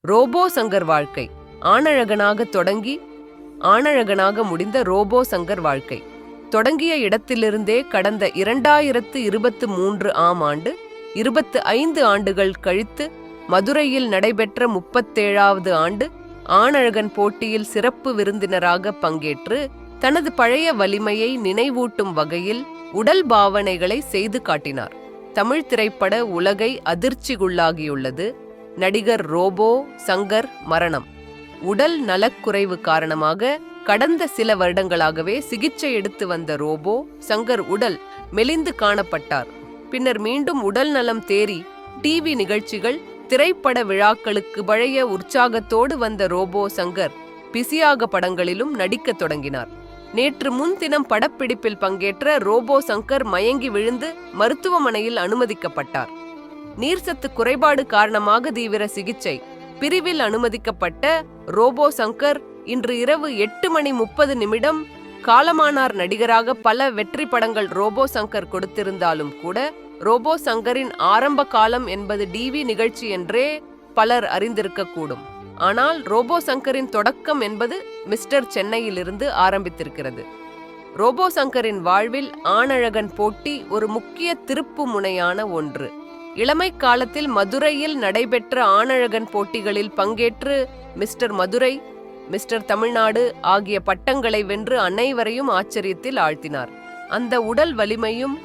Robot Shankar வாழ்க்கை. ஆணழகனாக தொடங்கி ஆணழகனாக முடிந்த ரோபோ சங்கர் வாழ்க்கை. தொடங்கிய இடத்திலிருந்தே கடந்த இரண்டாயிரத்து இருபத்து மூன்று ஆம் ஆண்டு இருபத்து ஐந்து ஆண்டுகள் கழித்து மதுரையில் நடைபெற்ற முப்பத்தேழாவது ஆண்டு ஆணழகன் போட்டியில் சிறப்பு விருந்தினராக பங்கேற்று தனது பழைய வலிமையை நினைவூட்டும் வகையில் உடல் பாவனைகளை செய்து காட்டினார். தமிழ் திரைப்பட உலகை அதிர்ச்சிக்குள்ளாகியுள்ளது. நடிகர் ரோபோ சங்கர் மரணம். உடல் நலக்குறைவு காரணமாக கடந்த சில வருடங்களாகவே சிகிச்சை எடுத்து வந்த ரோபோ சங்கர் உடல் மெலிந்து காணப்பட்டார். பின்னர் மீண்டும் உடல் நலம் தேறி டிவி நிகழ்ச்சிகள் திரைப்பட விழாக்களுக்கு பழைய உற்சாகத்தோடு வந்த ரோபோ சங்கர் பிசியாக படங்களிலும் நடிக்கத் தொடங்கினார். நேற்று முன்தினம் படப்பிடிப்பில் பங்கேற்ற ரோபோ சங்கர் மயங்கி விழுந்து மருத்துவமனையில் அனுமதிக்கப்பட்டார். நீர்சத்து குறைபாடு காரணமாக தீவிர சிகிச்சை. பிரிவில் அனுமதிக்கப்பட்ட ரோபோ சங்கர் இன்று இரவு எட்டு மணி முப்பது நிமிடம் காலமானார் நடிகராக பல வெற்றி படங்கள் ரோபோ சங்கர் கொடுத்திருந்தாலும் கூட ரோபோ சங்கரின் ஆரம்ப காலம் என்பது டிவி நிகழ்ச்சி என்றே பலர் அறிந்திருக்கக்கூடும். ஆனால் ரோபோ சங்கரின் தொடக்கம் என்பது மிஸ்டர் சென்னையிலிருந்து ஆரம்பித்திருக்கிறது. ரோபோ சங்கரின் வாழ்வில் ஆணழகன் போட்டி ஒரு முக்கிய திருப்பு முனையான ஒன்று. இளமை காலத்தில் மதுரையில் நடைபெற்ற ஆணழகன் போட்டிகளில் பங்கேற்று மிஸ்டர் மதுரை மிஸ்டர் தமிழ்நாடு ஆகிய பட்டங்களை வென்று அனைவரையும் ஆச்சரியத்தில் ஆழ்த்தினார். அந்த உடல் வலிமையும்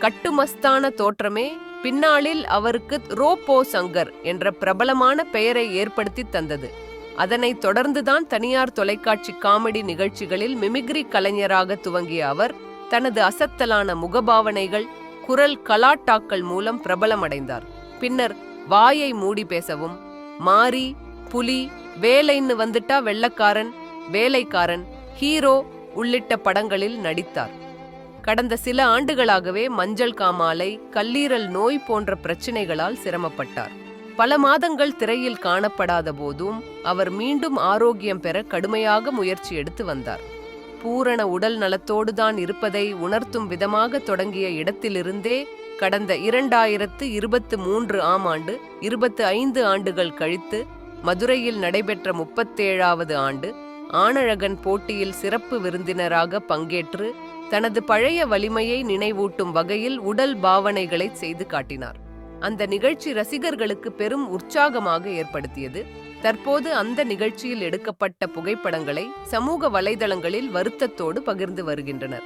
கட்டுமஸ்தான தோற்றமே பின்னாளில் அவருக்கு ரோபோ சங்கர் என்ற பிரபலமான பெயரை ஏற்படுத்தி தந்தது. அதனைத் தொடர்ந்துதான் தனியார் தொலைக்காட்சி காமெடி நிகழ்ச்சிகளில் மிமிக்ரி கலைஞராக துவங்கிய அவர் தனது அசத்தலான முகபாவனைகள் குரல் கலாட்டாக்கள் மூலம் பிரபலமடைந்தார். பின்னர் வாயை மூடி பேசவும் மாரி புலி வேலைன்னு வந்துட்டா வெள்ளக்காரன் வேலைக்காரன் ஹீரோ உள்ளிட்ட படங்களில் நடித்தார். கடந்த சில ஆண்டுகளாகவே மஞ்சள் காமாலை கல்லீரல் நோய் போன்ற பிரச்சினைகளால் சிரமப்பட்டார். பல மாதங்கள் திரையில் காணப்படாத போதும் அவர் மீண்டும் ஆரோக்கியம் பெற கடுமையாக முயற்சி எடுத்து வந்தார். பூரண உடல் நலத்தோடு தான் இருப்பதை உணர்த்தும் விதமாக தொடங்கிய இடத்திலிருந்தே கடந்த இரண்டாயிரத்து இருபத்து மூன்று ஆம் ஆண்டு இருபத்து ஐந்து ஆண்டுகள் கழித்து மதுரையில் நடைபெற்ற முப்பத்தேழாவது ஆண்டு ஆனழகன் போட்டியில் சிறப்பு விருந்தினராக பங்கேற்று தனது பழைய வலிமையை நினைவூட்டும் வகையில் உடல் பாவனைகளை செய்து காட்டினார். அந்த நிகழ்ச்சி ரசிகர்களுக்கு பெரும் உற்சாகமாக ஏற்படுத்தியது. தற்போது அந்த நிகழ்ச்சியில் எடுக்கப்பட்ட புகைப்படங்களை சமூக வலைதளங்களில் வருத்தத்தோடு பகிர்ந்து வருகின்றனர்.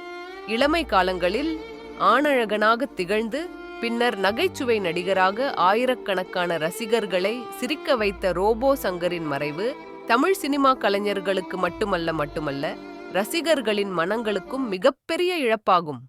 இளமை காலங்களில் ஆணழகனாக திகழ்ந்து பின்னர் நகைச்சுவை நடிகராக ஆயிரக்கணக்கான ரசிகர்களை சிரிக்க வைத்த ரோபோ சங்கரின் மறைவு தமிழ் சினிமா கலைஞர்களுக்கு மட்டுமல்ல மட்டுமல்ல ரசிகர்களின் மனங்களுக்கும் மிகப்பெரிய இழப்பாகும்.